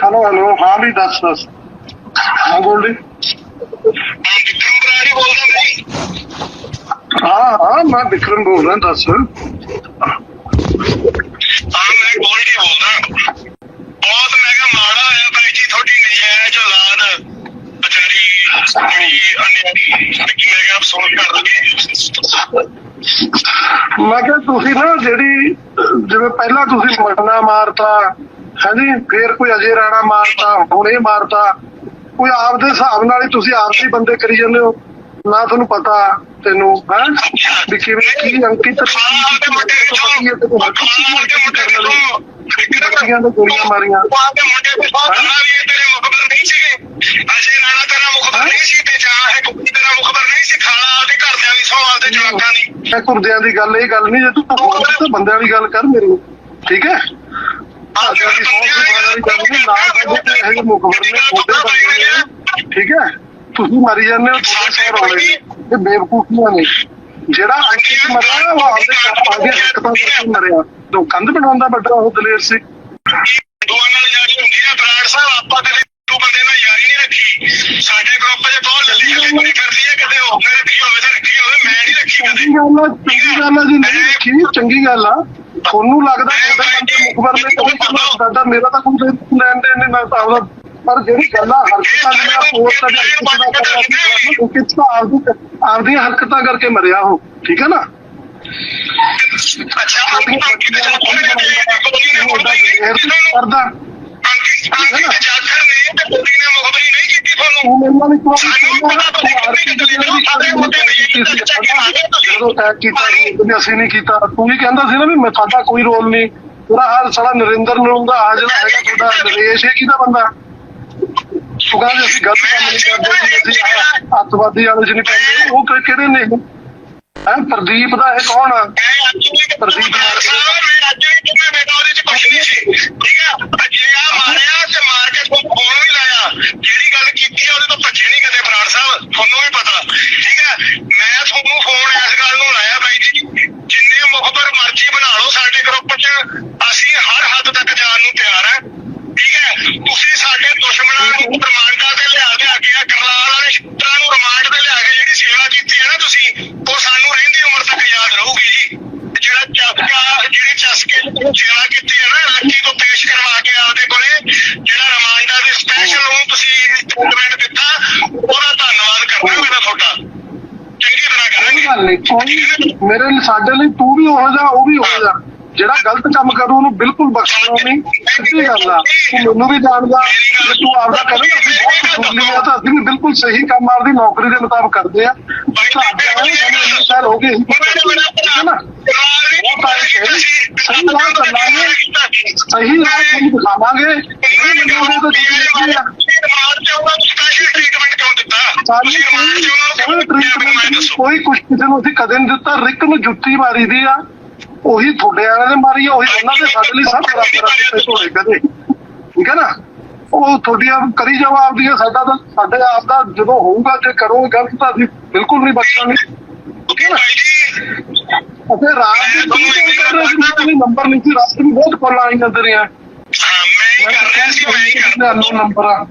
Hello hello ਹਾਂ ਵੀ ਦੱਸ ਦੱਸ। ਹਾਂ ਗੋਲਡੀ ਵਿਕਰਮ ਬਰਾੜੀ ਬੋਲਦਾ ਭਾਈ ਹਾਂ ਹਾਂ ਮੈਂ ਵਿਕਰਮ ਬੋਲ ਰਿਹਾ ਦੱਸ। ਹਾਂ ਮੈਂ ਗੋਲਡੀ ਬੋਲਦਾ ਬਹੁਤ ਮੈਂ ਕਿਹਾ ਮਾੜਾ ਹੋਇਆ ਭਾਈ ਜੀ ਤੁਹਾਡੀ ਨਜਾਇਜ਼ ਔਲਾਦ। ਵਿਚਾਰੀ ਜਿਹੜੀ ਅਨਿਆਰੀ ਸੜਕੀ ਮੈਂ ਕਿਹਾ ਕਰ ਲਗੇ ਮੈਂ ਕਿਹਾ ਤੁਸੀਂ ਨਾ ਜਿਹੜੀ ਜਿਵੇਂ ਪਹਿਲਾਂ ਤੁਸੀਂ ਮਟਨਾ ਮਾਰਤਾ ਹਾਂਜੀ ਫੇਰ ਕੋਈ ਅਜੇ ਰਾਣਾ ਮਾਰਤਾ ਹੁਣ ਇਹ ਮਾਰਤਾ। ਕੋਈ ਆਪਦੇ ਹਿਸਾਬ ਨਾਲ ਹੀ ਤੁਸੀਂ ਆਪਦੇ ਹੀ ਬੰਦੇ ਕਰੀ ਜਾਂਦੇ ਹੋ। ਨਾ ਤੁਹਾਨੂੰ ਪਤਾ ਤੈਨੂੰ ਹੈ? ਵੀ ਕਿਵੇਂ ਕੀ ਅੰਕਿਤ ਕੀ ਖਾਲਾ ਦੇ ਗੋਲੀਆਂ ਮਾਰੀਆਂ। ਦੇ ਮੁੰਡੇ ਵਿੱਚੋਂ ਖਾਲਾ ਵੀ ਇਹ ਤੇਰੇ ਮੁਖਬਰ ਨਹੀਂ ਸੀਗੇ। ਅਜੇ ਰਾਣਾ ਤੇਰਾ ਮੁਖਬਰ ਨਹੀਂ ਸੀ ਤੇ ਜਾਂ ਇਹ ਕੁੜੀ ਤੇਰਾ ਮੁਖਬਰ ਨਹੀਂ ਸੀ ਖਾਲਾ ਆਪਦੇ ਘਰਦਿਆਂ ਦੀ ਸੌ ਆਪਦੇ ਜਵਾਕਾਂ ਦੀ। ਮੈਂ ਕੁਰਦਿਆਂ ਦੀ ਗੱਲ ਇਹ ਗੱਲ ਨਹੀਂ। ਜੇ ਤੂੰ ਤਾਂ ਬੰਦਿਆਂ ਦੀ ਗੱਲ ਕਰ ਮੇਰੇ। ਠੀਕ ਹੈ? ਘਰਦਿਆਂ ਦੀ ਨਾ ਸਾਡੇ ਤੇ ਇਹ ਮੁਖਬਰ ਨੇ ਬੰਦੇ ਨੇ ਠੀਕ ਹੈ? ਤੁਸੀਂ ਮਾਰੀ ਜਾਂਦੇ ਹੋ ਤੁਹਾਡੇ ਸੌ ਰੋਲੇ ਇਹ ਬੇਵਕੂਫੀਆਂ ਨੇ। ਜਿਹੜਾ ਅੰਕਿਤ ਮਰਿਆ ਉਹ ਆਪਦੇ ਆਪਦੇ ਹੱਕ ਤੋਂ ਕਰਕੇ ਮਰਿਆ। ਤੋਂ ਕੰਧ ਬਣਾਉਂਦਾ ਵੱਡਾ ਉਹ ਦਲੇਰ ਸੀ। ਦੋਵਾਂ ਨਾਲ ਯਾਰੀ ਹੁੰਦੀ ਆ ਬਰਾੜ ਸਾਹਿਬ ਆਪਾਂ ਕਦੇ ਤੂੰ ਬੰਦੇ ਨਾਲ ਯਾਰੀ ਨਹੀਂ ਰੱਖੀ। ਸਾਡੇ ਗਰੁੱਪ 'ਚ ਬਹੁਤ ਲੱਲੀ ਖੱਲੀ ਕਰਦੀ ਹੈ। ਕਿਤੇ ਉਹ ਰੱਖੀ ਹੋਵੇ ਤਾਂ ਰੱਖੀ ਹੋਵੇ ਮੈਂ ਨਹੀਂ ਰੱਖੀ ਕਦੇ। ਚੰਗੀ ਗੱਲ ਆ ਚੰਗੀ ਗੱਲ ਆ ਜੀ ਨਹੀਂ ਰੱਖੀ ਚੰਗੀ ਗੱਲ ਆ। ਤੁਹਾਨੂੰ ਲੱਗਦਾ ਤੁਹਾਡੇ ਮੁਖਬਰ ਨੇ ਕਦੇ ਤੁਹਾਨੂੰ ਸਾਡਾ ਮੇਰਾ ਤਾਂ ਕੋਈ ਲੈਣ ਦੇਣ ਨਹੀਂ ਮੈਂ ਤਾਂ ਆਪਦਾ ਪਰ ਜਿਹੜੀ ਗੱਲਾਂ ਹਰਕਤਾਂ ਜਿਹੜੀਆਂ ਪੋਸਟ ਦਾ ਕਰਦਾ ਉਹ ਕਿਸ ਆਪਦੀ ਆਪਦੀਆਂ ਹਰਕਤਾਂ ਕਰਕੇ ਮਰਿਆ ਉਹ ਠੀਕ ਹੈ ਨਾ? ਅੱਛਾ ਅੰਕਿਤ ਨੇ ਕਰਦਾ। ਅੰਕਿਤ ਜਾਖਰ ਨੇ? ਤੇ ਕੁੜੀ ਨੇ ਮੁਖਬਰੀ ਨਹੀਂ ਕੀਤੀ ਤੁਹਾਨੂੰ। ਉਹ ਮੇਰੇ ਨਾਲ ਇੱਕ ਵਾਰ ਜਦੋਂ ਟੈਗ ਕੀਤਾ ਸੀ ਉਹਨੇ ਅਸੀਂ ਨਹੀਂ ਕੀਤਾ ਤੂੰ ਹੀ ਕਹਿੰਦਾ ਸੀ ਨਾ ਵੀ ਮੈਂ ਤੁਹਾਡਾ ਕੋਈ ਰੋਲ ਨਹੀਂ। ਹਰ ਸਾਲਾ ਨਰਿੰਦਰ ਨੂੰ ਦਾ ਆ ਜਿਹੜਾ ਹੈਗਾ ਤੁਹਾਡਾ ਨਰੇਸ਼ ਇਹ ਕਿਹਦਾ ਬੰਦਾ? ਤੂੰ ਕਹਿੰਦਾ ਅਸੀਂ ਗਲਤ ਕੰਮ ਨਹੀਂ ਕਰਦੇ ਜੀ ਅਸੀਂ ਅੱਤਵਾਦੀ ਵਾਲੇ ਚ ਨਹੀਂ ਪੈਂਦੇ ਉਹ ਕਿਹੜੇ ਨੇ? ਹੈ ਪ੍ਰਦੀਪ ਦਾ ਇਹ ਕੌਣ ਆ? ਪ੍ਰਦੀਪ ਸਾਹਿਬ ਮੈਂ ਅੱਜ ਵੀ ਕਿਵੇਂ ਬੇਟਾ ਉਹਦੇ ਚ ਕੁਛ ਨਹੀਂ ਸੀ ਠੀਕ ਹੈ ਅਜੇ ਆ ਮਾਰਿਆ ਤੇ ਮਾਰ ਕੇ ਫੋਨ ਵੀ ਲਾਇਆ ਜਿਹੜੀ ਗੱਲ ਕੀਤੀ ਆ ਉਹਦੇ ਤੋਂ ਭੱਜੇ ਨਹੀਂ ਕਦੇ ਬਰਾੜ ਸਾਹਿਬ ਤੁਹਾਨੂੰ ਵੀ ਪਤਾ ਠੀਕ ਹੈ ਮੈਂ ਤੁਹਾਨੂੰ ਫੋਨ ਇਸ ਗੱਲ ਨੂੰ ਲਾਇਆ ਬਾਈ ਜੀ ਜਿੰਨੇ ਮੁਖਬਰ ਮਰਜ਼ੀ ਬਣਾ ਲਓ ਸਾਡੇ ਗਰੁੱਪ 'ਚ ਅਸੀਂ ਹਰ ਹੱਦ ਤੱਕ ਜਾਣ ਨੂੰ ਤਿਆਰ ਹੈ ਠੀਕ ਹੈ ਤੁਸੀਂ ਸਾਡੇ ਦੁਸ਼ਮਣਾਂ ਨੂੰ ਰਿਮਾਂਡਾਂ ਤੇ ਲਿਆ ਕੇ ਆ ਕੇ ਆ ਕਰਲਾਲ ਵਾਲੇ ਸ਼ੂਟਰਾਂ ਨੂੰ ਰਿਮਾਂਡ ਤੇ ਲਿਆ ਕੇ ਜਿਹੜੀ ਸੇਵਾ ਕੀਤੀ ਹੈ ਨਾ ਤੁਸੀਂ ਉਹ ਸਾਨੂੰ ਰਹਿੰਦੀ ਉਮਰ ਤੱਕ ਯਾਦ ਰਹੂਗੀ ਜੀ ਜਿਹੜਾ ਚਸਕਾ ਜਿਹੜੀ ਚਸਕੇ ਦੀ ਸੇਵਾ ਕੀਤੀ ਹੈ ਨਾ ਲੱਕੀ ਤੋਂ ਪੇਸ਼ ਕਰਵਾ ਕੇ ਆਪਦੇ ਕੋਲੇ ਜਿਹੜਾ ਰਿਮਾਂਡਾਂ ਦੇ ਸਪੈਸ਼ਲ ਨੂੰ ਤੁਸੀਂ ਸਟੇਟਮੈਂਟ ਦਿੱਤਾ ਉਹਦਾ ਧੰਨਵਾਦ ਕਰਦਾ ਮੇਰਾ ਤੁਹਾਡਾ। ਚੰਗੀ ਤਰ੍ਹਾਂ ਕਰਾਂਗੇ ਕੋਈ ਮੇਰੇ ਲਈ ਸਾਡੇ ਲਈ ਤੂੰ ਵੀ ਉਹ ਜਾ ਉਹ ਵੀ ਉਹ ਜਾ ਜਿਹੜਾ ਗਲਤ ਕੰਮ ਕਰੂ ਉਹਨੂੰ ਬਿਲਕੁਲ ਬਖਸ਼ਣਾ ਨਹੀਂ। ਸਿੱਧੀ ਗੱਲ ਆ। ਤੂੰ ਮੈਨੂੰ ਵੀ ਜਾਣਦਾ ਤੂੰ ਆਪਦਾ ਕਰੇਗਾ ਅਸੀਂ ਬਹੁਤ ਕਸੂਰਲੀ ਆ ਤਾਂ ਅਸੀਂ ਵੀ ਬਿਲਕੁਲ ਸਹੀ ਕੰਮ ਆਪਦੀ ਨੌਕਰੀ ਦੇ ਮੁਤਾਬਕ ਕਰਦੇ ਆ। ਸਾਡੇ ਸਾਲ ਹੋ ਗਏ ਠੀਕ ਹੈ ਨਾ? ਉਹ ਤਾਂ ਇਹ ਹੈ, ਸਹੀ ਰਾਹ ਚੱਲਾਂਗੇ ਸਹੀ ਰਾਹ ਤੁਹਾਨੂੰ ਦਿਖਾਵਾਂਗੇ। ਇਹ ਮੈਨੂੰ ਤਾਂ ਤੁਸੀਂ ਆ ਸਾਨੂੰ ਕੋਈ ਕੁਛ ਕਿਸੇ ਨੂੰ ਅਸੀਂ ਕਦੇ ਨਹੀਂ ਦਿੱਤਾ। ਰਿਕ ਨੂੰ ਜੁੱਤੀ ਮਾਰੀ ਦੀ ਆ। ਉਹੀ ਤੁਹਾਡੇ ਵਾਲਿਆਂ ਨੇ ਮਾਰੀ ਆ ਉਹੀ ਉਹਨਾਂ ਦੇ ਸਾਡੇ ਲਈ ਸਭ ਬਰਾਬਰ ਆ ਕਿਤੇ ਧੋਲੇ ਕਦੇ। ਠੀਕ ਹੈ ਨਾ? ਉਹ ਤੁਹਾਡੀਆਂ ਕਰੀ ਜਾਓ ਆਪਦੀਆਂ ਸਾਡਾ ਤਾਂ ਸਾਡੇ ਆਪ ਦਾ ਜਦੋਂ ਹੋਊਗਾ ਜੇ ਕਰੋਗੇ ਗਲਤ ਤਾਂ ਅਸੀਂ ਬਿਲਕੁਲ ਨਹੀਂ ਬਖਸ਼ਾਂਗੇ ਠੀਕ ਹੈ ਨਾ? ਅਤੇ ਰਾਤ ਦੀ ਦੋ ਦਿਨ ਕਰ ਰਹੇ ਸੀ ਕੋਈ ਨੰਬਰ ਨਹੀਂ ਸੀ ਰਾਤ ਨੂੰ ਬਹੁਤ ਕਾਲਾਂ ਆਈਆਂ ਤੇਰੀਆਂ। ਮੈਂ ਤਾਂ ਕਹਿੰਦਾ ਸੀ ਨੰਬਰ। ਆ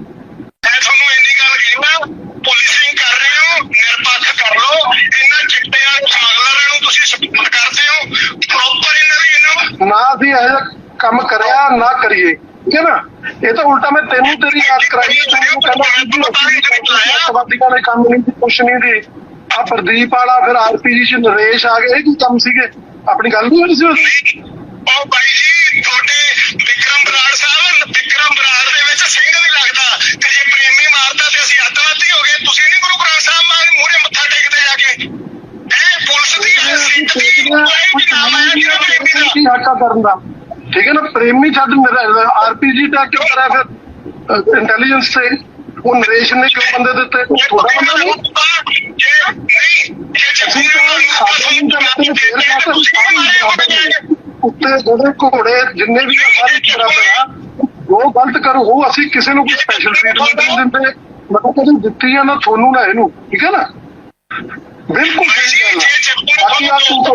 ਪੁਲਿਸਿੰਗ ਕਰ ਰਹੇ ਹੋ ਨਿਰਪੱਖ ਕਰ ਲਓ। ਇਹਨਾਂ ਚਿੱਟੇ ਵਾਲੇ ਸਮਗਲਰਾਂ ਨੂੰ ਤੁਸੀਂ ਸਪੋਰਟ ਕਰਦੇ ਹੋ। ਪ੍ਰੋਪਰ ਇਹਨਾਂ ਦੀ ਇਹਨਾਂ ਨਾ ਅਸੀਂ ਇਹ ਜਿਹਾ ਕੰਮ ਕਰਿਆ ਨਾ ਕਰੀਏ। ਠੀਕ ਹੈ ਨਾ? ਇਹ ਤਾਂ ਉਲਟਾ ਮੈਂ ਤੈਨੂੰ ਤੇਰੀ ਯਾਦ ਕਰਾਈ ਹੈ, ਤੈਨੂੰ ਕਹਿੰਦਾ ਕਿ ਨੇ ਕੰਮ ਨਹੀਂ ਸੀ ਕੁਛ ਨਹੀਂ ਦੀ ਆ ਪ੍ਰਦੀਪ ਵਾਲਾ ਫਿਰ ਆਰਪੀਜੀ ਚ ਨਰੇਸ਼ ਆ ਗਏ ਇਹ ਕੀ ਕੰਮ ਸੀਗੇ? ਆਪਣੀ ਗੱਲ ਨਹੀਂ ਹੋਈ ਸੀ ਉਸ? ਉਹ ਬਾਈ ਜੀ ਤੁਹਾਡੇ ਵਿਕਰਮ ਬਰਾੜ ਸਾਹਿਬ ਵਿਕਰਮ ਬਰਾੜ ਦੇ ਵਿੱਚ ਸਿੰਘ ਨਹੀਂ ਲੱਗਦਾ ਤੇ ਜੇ ਪ੍ਰੇਮੀ ਮਾਰਦਾ ਤੇ ਅਸੀਂ ਅੱਤਵਾਦੀ ਹੋ ਗਏ। ਤੁਸੀਂ ਨਹੀਂ ਗੁਰੂ ਗ੍ਰੰਥ ਸਾਹਿਬ ਮਾਂ ਮੂਹਰੇ ਮੱਥਾ ਟੇਕਦੇ ਜਾ ਕੇ? ਇਹ ਪੁਲਿਸ ਦੀ ਸਿੱਖ ਦੀ ਕੋਈ ਨਾਮ ਆਇਆ ਜਿਹੜਾ ਪ੍ਰੇਮੀ ਦਾ? ਕੀ ਹੱਕਾ ਕਰਨ ਦਾ। ਠੀਕ ਹੈ ਨਾ ਪ੍ਰੇਮੀ ਛੱਡ ਆਰਪੀਜੀ ਟੈਕ ਕਿਉਂ ਕਰਿਆ ਫਿਰ? ਇੰਟੈਲੀਜੈਂਸ ਤੇ ਉਹ ਨਰੇਸ਼ ਨੇ ਕਿਉਂ ਬੰਦੇ ਦਿੱਤੇ? ਉਹ ਥੋੜਾ ਬੰਦਾ ਨਹੀਂ ਜੇ ਨਹੀਂ ਜੇ ਅਸੀਂ ਜੱਸੀ ਤਾਂ ਸਾਡੇ ਨੂੰ ਤਾਂ ਤੈਨੂੰ ਫੇਰ ਕਹਤਾ ਜਿਹੜੇ ਘੋੜੇ ਜਿੰਨੇ ਵੀ ਆ ਸਾਰੇ ਬਰਾਬਰ ਆ ਉਹ ਗਲਤ ਕਰੋ ਉਹ ਅਸੀਂ ਕਿਸੇ ਨੂੰ ਕੋਈ ਸਪੈਸ਼ਲ ਟ੍ਰੀਟਮੈਂਟ ਨਹੀਂ ਦਿੰਦੇ। ਮਤਲਬ ਕਦੇ ਦਿੱਤੀ ਆ ਨਾ ਤੁਹਾਨੂੰ ਨਾ ਇਹਨੂੰ ਠੀਕ ਹੈ ਨਾ? ਬਿਲਕੁਲ ਸਹੀ ਗੱਲ ਆ। ਬਾਕੀ ਆ ਤੂੰ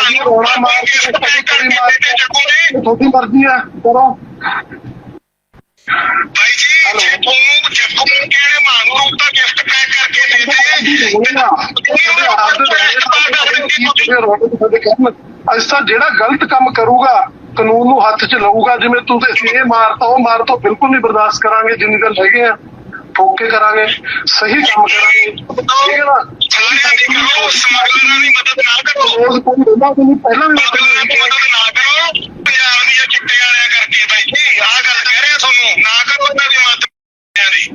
ਅਸੀਂ ਰੋਣਾ ਮਾਰ ਕੇ ਕਦੇ ਕੋਈ ਮਾਰ ਕੇ ਤੁਹਾਡੀ ਮਰਜ਼ੀ ਆ ਕਰੋ। ਭਾਈ ਜੀ ਜੇ ਤੁਹਾਨੂੰ ਚੱਕੂ ਕਿਹੜੇ ਮੰਗੋ ਤਾਂ ਗਿਫਟ ਪੈਕ ਕਰਕੇ ਦੇ ਦੇ ਅੱਜ ਤਾਂ ਜਿਹੜਾ ਗਲਤ ਕੰਮ ਕਰੂਗਾ ਕਾਨੂੰਨ ਨੂੰ ਹੱਥ 'ਚ ਲਊਗਾ ਜਿਵੇਂ ਤੂੰ ਤੇ ਇਹ ਮਾਰਤਾ ਉਹ ਮਾਰ ਤੋਂ ਬਿਲਕੁਲ ਨਹੀਂ ਬਰਦਾਸ਼ਤ ਕਰਾਂਗੇ ਜਿੰਨੀ ਦਿਨ ਹੈਗੇ ਆ। ਠੋਕ ਕੇ ਕਰਾਂਗੇ ਸਹੀ ਕੰਮ ਕਰਾਂਗੇ। ਠੀਕ ਹੈ ਨਾ ਸਾਰਿਆਂ ਦੀ ਕਰੋ ਸਮਗਲਰਾਂ ਦੀ ਮਦਦ ਨਾ ਕਰੋ। ਰੋਜ਼ ਕੋਈ ਰਹਿੰਦਾ ਤੈਨੂੰ ਪਹਿਲਾਂ ਵੀ ਮਦਦ ਨਾ ਕਰੋ। ਪੰਜਾਬ ਦੀਆਂ ਚਿੱਟੇ ਵਾਲਿਆਂ ਕਰਕੇ ਜੀ ਆਹ ਗੱਲ ਕਹਿ ਰਿਹਾ ਤੁਹਾਨੂੰ ਨਾ ਕਰੋ ਉਹਨਾਂ ਦੀ ਮਦਦ ਚਿੱਟਿਆਂ ਦੀ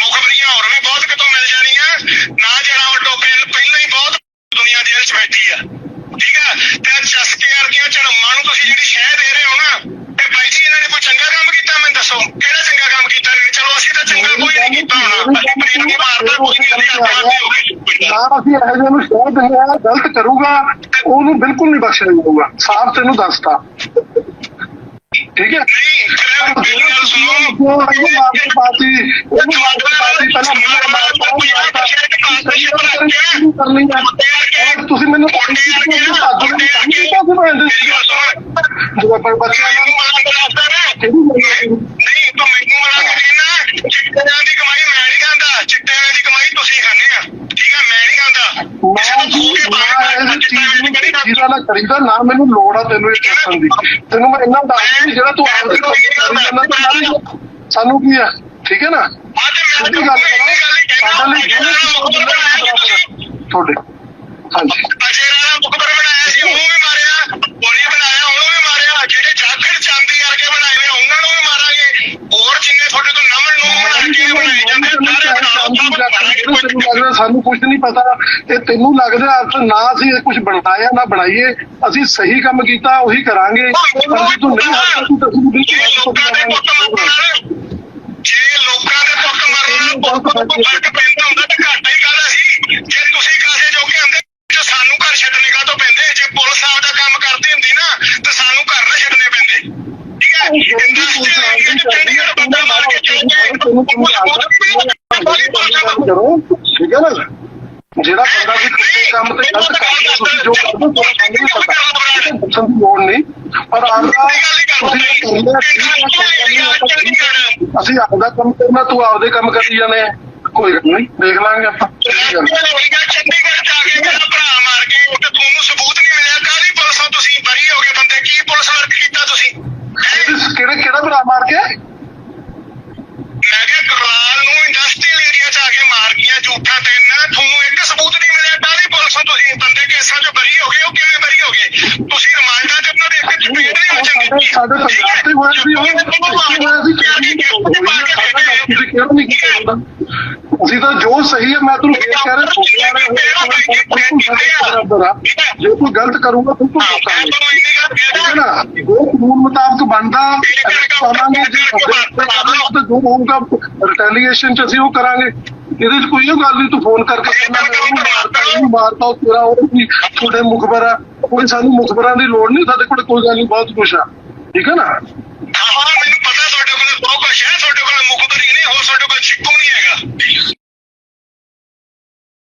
ਮੁਖਬਰੀਆਂ ਹੋਰ ਵੀ ਬਹੁਤ ਕਿਤੋਂ ਮਿਲ ਜਾਣੀਆਂ ਨਾ ਜੜਾ ਟੋਪੇ ਪਹਿਲਾਂ ਹੀ ਬਹੁਤ ਦੁਨੀਆ ਜੇਲ੍ਹ 'ਚ ਬੈਠੀ ਆ। ਠੀਕ ਆ? ਤੇ ਚਸਕੇ ਵਰਗੀਆਂ ਝੜਮਾਂ ਨੂੰ ਤੁਸੀਂ ਜਿਹੜੀ ਸ਼ਹਿ ਦੇ ਰਹੇ ਹੋ ਨਾ, ਤੇ ਭਾਈ ਜੀ ਇਹਨਾਂ ਨੇ ਕੋਈ ਚੰਗਾ ਕੰਮ ਕੀਤਾ, ਮੈਨੂੰ ਦੱਸੋ। ਕਿਹੜਾ ਚੰਗਾ ਕੰਮ ਕੀਤਾ ਇਹਨਾਂ ਚਲੋ ਅਸੀਂ ਤਾਂ ਚੰਗਾ ਕੋਈ ਨਹੀਂ ਕੀਤਾ। ਹੋਣਾ ਅਸੀਂ ਪ੍ਰੀਤ ਨੂੰ ਮਾਰਦਾ ਕੋਈ ਨਹੀਂ, ਅਸੀਂ ਆਪਣੇ ਆਪ ਹੋ ਗਏ। ਨਾ ਅਸੀਂ ਇਹੋ ਜਿਹੇ ਨੂੰ ਸ਼ਹਿ ਦਿੰਦੇ ਆ, ਗਲਤ ਕਰੂਗਾ, ਉਹਨੂੰ ਬਿਲਕੁਲ ਨਹੀਂ ਬਖਸ਼ਿਆ ਜਾਊਗਾ। ਸਾਫ਼ ਤੈਨੂੰ ਦੱਸਤਾ। ਠੀਕ ਹੈ? ਨਹੀਂ ਮੈਨੂੰ ਤੁਸੀਂ ਮੈਨੂੰ ਜਦੋਂ ਪਰ ਬੱਚਿਆਂ ਮੈਨੂੰ ਨਾ ਤੂੰ ਮੈਨੂੰ ਮਲਾਂ ਕੇ ਕਹਿੰਦਾ ਚਿੱਟਿਆਂ ਦੀ ਕਮਾਈ ਮੈਂ ਨਹੀਂ ਖਾਂਦਾ। ਚਿੱਟਿਆਂ ਦੀ ਕਮਾਈ ਤੁਸੀਂ ਖਾਂਦੇ ਆ। ਠੀਕ ਆ ਮੈਂ ਨਹੀਂ ਖਾਂਦਾ ਕਿਸੇ ਮੈਂ ਨੂੰ ਖੋ ਕੇ ਮੈਂ ਪਾਇਆ ਇਸ ਚਿੱਟਿਆਂ ਚੀਜ਼ ਦੀ ਨੂੰ ਕਰੀਦਾ ਨਾ ਮੈਨੂੰ ਲੋੜ ਆ ਤੈਨੂੰ ਇਹ ਦੱਸਣ ਦੀ। ਤੈਨੂੰ ਮੈਂ ਇੰਨਾ ਦੱਸ ਵੀ ਜਿਹੜਾ ਤੂੰ ਕੋਲ ਤਾਂ ਮੈਂ ਵੀ- ਸਾਨੂੰ ਕੀ ਆ? ਠੀਕ ਹੈ ਨਾ? ਸਿੱਧੀ ਗੱਲ ਇਹ ਗੱਲ ਹੀ ਕਰਾਂ ਸਾਡੇ ਲਈ ਤੁਸੀਂ। ਤੁਹਾਡੇ ਹਾਂਜੀ। ਅਜੇ ਰਾਣਾ ਮੁਖਬਰ ਬਣਾਇਆ ਸੀ ਉਹਨੂੰ ਵੀ ਮਾਰਿਆ ਗੋਲੀ ਬਣਾਇਆ ਉਹਨੂੰ ਵੀ ਮਾਰਿਆ ਜਿਹੜੇ ਜਾਖੜ ਚਾਂਦੀ ਵਰਗੇ ਬਣਾਏ ਨੇ ਉਹਨਾਂ ਨੂੰ ਵੀ ਮਾਰਾਂਗੇ ਹੋਰ ਜਿੰਨੇ ਤੁਹਾਡੇ ਤੋਂ ਨਮਨ ਨੂੰ ਲੜਕੇ ਬਣਾਏ ਜਾਂਦੇ ਆ, ਸਾਰੇ ਬਣਾਓ ਸਭ ਮਾਰਾਂਗੇ ਕੋਈ ਤੈਨੂੰ ਲੱਗਦਾ ਸਾਨੂੰ ਕੁਝ ਨਹੀਂ ਪਤਾ ਇਹ ਤੈਨੂੰ ਲੱਗਦਾ ਅਰਥ ਨਾ ਅਸੀਂ ਇਹ ਕੁਝ ਬਣਾਇਆ ਨਾ ਬਣਾਈਏ ਅਸੀਂ ਸਹੀ ਕੰਮ ਕੀਤਾ ਉਹੀ ਕਰਾਂਗੇ। ਪਰ ਜੇ ਤੂੰ ਨਹੀਂ ਹੱਸਦਾ ਤੂੰ ਤਾਂ ਤੈਨੂੰ ਜੇ ਲੋਕਾਂ ਦੇ ਪੁੱਤ ਮਰਨ ਜੇ ਨੂੰ ਕੋਈ ਫ਼ਰਕ ਪੈਂਦਾ ਹੁੰਦਾ ਤਾਂ ਘਾਟਾ ਹੀ ਕਾਹਦਾ ਸੀ? ਜੇ ਤੁਸੀਂ ਕਾਸੇ ਜੋਗੇ ਹੁੰਦੇ ਤੇ ਸਾਨੂੰ ਘਰ ਛੱਡਣੇ ਕਾਹਤੋਂ ਪੈਂਦੇ? ਜੇ ਪੁਲਿਸ ਆਪਦਾ ਕੰਮ ਕਰਦੀ ਹੁੰਦੀ ਨਾ ਤਾਂ ਸਾਨੂੰ ਘਰ ਨਾ ਛੱਡਣੇ ਪੈਂਦੇ। ਠੀਕ ਹੈ? ਇੰਡਸਟਰੀ ਬੰਦਾ ਮਾਰ ਕੇ ਗਏ ਤੈਨੂੰ ਤੈਨੂੰ ਕਰੋ ਠੀਕ ਹੈ ਨਾ ਜਿਹੜਾ ਬੰਦਾ ਵੀ ਕਿਸੇ ਕੰਮ ਤੇ ਗਲਤ ਕਰਦਾ ਤੁਸੀਂ ਜੋ ਕਰਦੇ ਹੋ ਤੁਹਾਨੂੰ ਨਹੀਂ ਪਤਾ ਪੁੱਛਣ ਦੀ ਲੋੜ ਨਹੀਂ ਆਪਦਾ ਤੁਸੀਂ ਕਰਨਾ। ਅਸੀਂ ਆਪਦਾ ਕੰਮ ਕਰਨਾ ਤੂੰ ਆਪਦੇ ਕੰਮ ਕਰੀ ਜਾਣੇ ਆ। ਕੋਈ ਗੱਲ ਨਹੀਂ ਦੇਖ ਲਾਂਗੇ ਆਪਾਂ। ਚੰਡੀਗੜ੍ਹ ਚ ਆ ਕੇ ਮੇਰਾ ਭਰਾ ਮਾਰ ਕੇ ਤੇ ਤੁਹਾਨੂੰ ਸਬੂਤ ਨਹੀਂ ਮਿਲਿਆ। ਕਾਹਦੀ ਪੁਲਿਸ ਤੁਸੀਂ? ਬਰੀ ਹੋ ਗਏ ਬੰਦੇ। ਕੀ ਪੁਲਿਸ ਵਰਕ ਕੀਤਾ ਤੁਸੀਂ? ਕਿਹੜੇ ਕਿਹੜਾ ਭਰਾ ਮਾਰ ਕੇ ਮੈਂ ਕਿਹਾ ਕਰਵਾਲ ਨੂੰ ਇੰਡਸਟਰੀਅਲ ਏਰੀਆ ਚ ਆ ਕੇ ਮਾਰ ਗਿਆ ਝੂਠਾ ਤਿੰਨ ਤੁਹਾਨੂੰ ਇੱਕ ਸਬੂਤ ਨਹੀਂ ਮਿਲਿਆ ਕਾਹਦੀ ਪੁਲਿਸ ਹੋ ਤੁਸੀਂ ਬੰਦੇ ਕੇਸਾਂ ਚ ਬਰੀ ਹੋ ਗਏ ਉਹ ਕਿਵੇਂ ਬਰੀ ਹੋ ਗਏ ਤੁਸੀਂ ਰਿਮਾਂਡਾਂ ਚ ਉਹਨਾਂ ਦੇ ਇੱਕ ਚਪੇੜ ਨਹੀਂ ਵੱਜਣ ਸਾਡੇ ਪੰਜਾਬ ਤੇ ਹੋਇਆ ਸੀ ਉਹ ਹੋਇਆ ਸੀ ਤੁਸੀਂ ਕਿਉਂ ਨਹੀਂ ਕੀਤਾ ਅਸੀਂ ਤਾਂ ਜੋ ਸਹੀ ਹੈ ਮੈਂ ਫੇਰ ਕਹਿ ਰਿਹਾ ਸੋਚਿਆ ਬਰਾਬਰ ਆ ਜੇ ਕੋਈ ਗਲਤ ਕਰੂਗਾ ਬਿਲਕੁਲ ਮੈਂ ਰੋਕਾਂਗੇ ਤੁਹਾਨੂੰ ਹੈ ਰਿਹਾ ਜੋ ਕਾਨੂੰਨ ਮੁਤਾਬਕ ਬਣਦਾ ਪਾਵਾਂਗੇ ਜੇ ਸਾਡੇ ਜੋ ਹੋਊਗਾ ਰਿਟੈਲੀਏਸ਼ਨ ਚ ਅਸੀਂ ਉਹ ਕਰਾਂਗੇ। ਇਹਦੇ ਚ ਕੋਈ ਉਹ ਗੱਲ ਨਹੀਂ ਤੂੰ ਫੋਨ ਕਰਕੇ ਕਹਿੰਦਾ ਮੈਂ ਉਹਨੂੰ ਮਾਰਤਾ ਉਹਨੂੰ ਮਾਰਤਾ ਉਹ ਤੇਰਾ ਉਹ ਵੀ ਤੁਹਾਡੇ ਮੁਖਬਰ ਆ। ਕੋਈ ਸਾਨੂੰ ਮੁਖਬਰਾਂ ਦੀ ਲੋੜ ਨਹੀਂ ਸਾਡੇ ਕੋਲ ਕੋਈ ਗੱਲ ਨਹੀਂ ਬਹੁਤ ਕੁਛ ਆ। ਠੀਕ ਹੈ ਨਾ? ਹਾਂ ਮੈਨੂੰ ਪਤਾ ਤੁਹਾਡੇ ਕੋਲ ਬਹੁਤ ਕੁਛ ਹੈ, ਤੁਹਾਡੇ ਕੋਲ ਮੁਖਬਰੀ ਨਹੀਂ, ਹੋਰ ਤੁਹਾਡੇ ਕੋਲ ਚਿੱਕੂ ਨਹੀਂ ਹੈਗਾ।